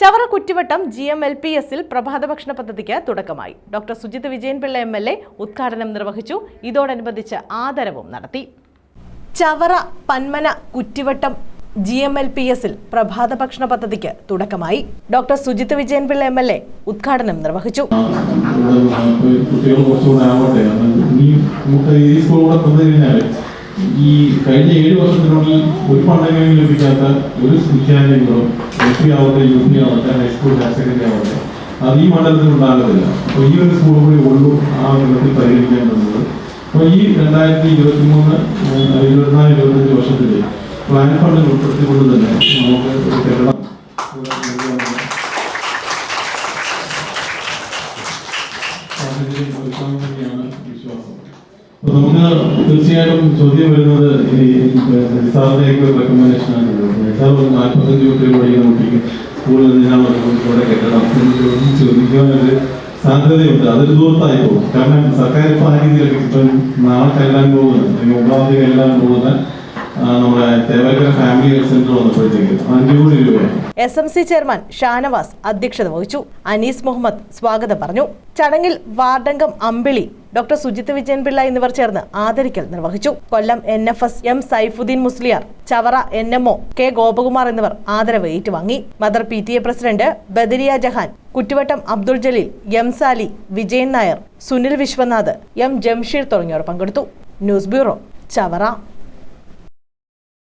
Chavara Kuttivattam G M L P എസിൽ പ്രഭാത ഭക്ഷണ പദ്ധതിക്ക് തുടക്കമായി. Doctor Sujith Vijayanpillai M L A ഉദ്ഘാടനം നിർവഹിച്ചു. ഇതോടനുബന്ധിച്ച് ആദരവും നടത്തി. Chavara Panmana Kuttivattam G M L P എസിൽ പ്രഭാത ഭക്ഷണ പദ്ധതിക്ക് തുടക്കമായി. Doctor Sujith Vijayanpillai M L A ഉദ്ഘാടനം നിർവഹിച്ചു. ഈ ഈ കഴിഞ്ഞ ഏഴ് വർഷത്തിനുള്ളിൽ ഒരു ഫണ്ടെങ്കിലും ലഭിക്കാത്ത ഒരു വിദ്യാലയങ്ങളും എൽ പി ആവട്ടെ യു പി ആവട്ടെ ഹൈസ്കൂൾ ഹയർ സെക്കൻഡറി ആവട്ടെ അത് ഈ മണ്ഡലത്തിൽ ഉണ്ടാകുന്നില്ല. അപ്പോൾ ഈ ഒരു സ്കൂൾ കൂടി ഉള്ളൂ ആ മണ്ഡലത്തിൽ പരിഗണിക്കേണ്ടത് അപ്പോൾ ഈ രണ്ടായിരത്തി ഇരുപത്തി മൂന്ന് ഇരുപത്തിനാല് ഇരുപത്തഞ്ച് വർഷത്തിൽ പ്ലാൻ ഫണ്ട് ഉൾപ്പെടുത്തിക്കൊണ്ട് തന്നെ നമുക്ക് കേരളം സാഹചര്യം അപ്പൊ തീർച്ചയായിട്ടും ചോദ്യം വരുന്നത് ഈ നിസാറിലേക്ക് റെക്കമെൻഡേഷൻ ആണ്. നിസാർ ഒരു നാൽപ്പത്തഞ്ച് കുട്ടികൾ പഠിക്കുന്ന കുട്ടിക്ക് സ്കൂളിൽ നിന്നാണ് ഇവിടെ കെട്ടണം എന്ന് ചോദിച്ച് ചോദിക്കാനൊരു സാധ്യതയുണ്ട്. അതൊരു ദൂരത്തായി പോകും. കാരണം സർക്കാർ ഇപ്പോൾ ആ രീതിയിലൊക്കെ ഇപ്പം നാളെ കല്ലാൻ പോകുന്നത് തീയതി കല്ലാൻ പോകുന്ന നമ്മുടെ തേവക്കര ഫാമിലി ഹെൽത്ത് സെന്റർ വന്നപ്പോഴത്തേക്ക് അഞ്ചു കോടി രൂപയാണ്. S M C chairman Shanavas അധ്യക്ഷത വഹിച്ചു. അനീസ് മുഹമ്മദ് സ്വാഗതം പറഞ്ഞു. ചടങ്ങിൽ വാർഡംഗം അമ്പിളി ഡോക്ടർ സുജിത് വിജയൻപിള്ള എന്നിവർ ചേർന്ന് ആദരിക്കൽ നിർവഹിച്ചു. Kollam N F S M Saifuddeen Musliyar Chavara N M O K Gopakumar എന്നിവർ ആദരവ് ഏറ്റുവാങ്ങി. Mother P T A president Badariya Jahan Kuttuvattam Abdul Jaleel M Sali Vijayan Nair Sunil Vishwanath M Jamsheer തുടങ്ങിയവർ പങ്കെടുത്തു. News bureau Chavara.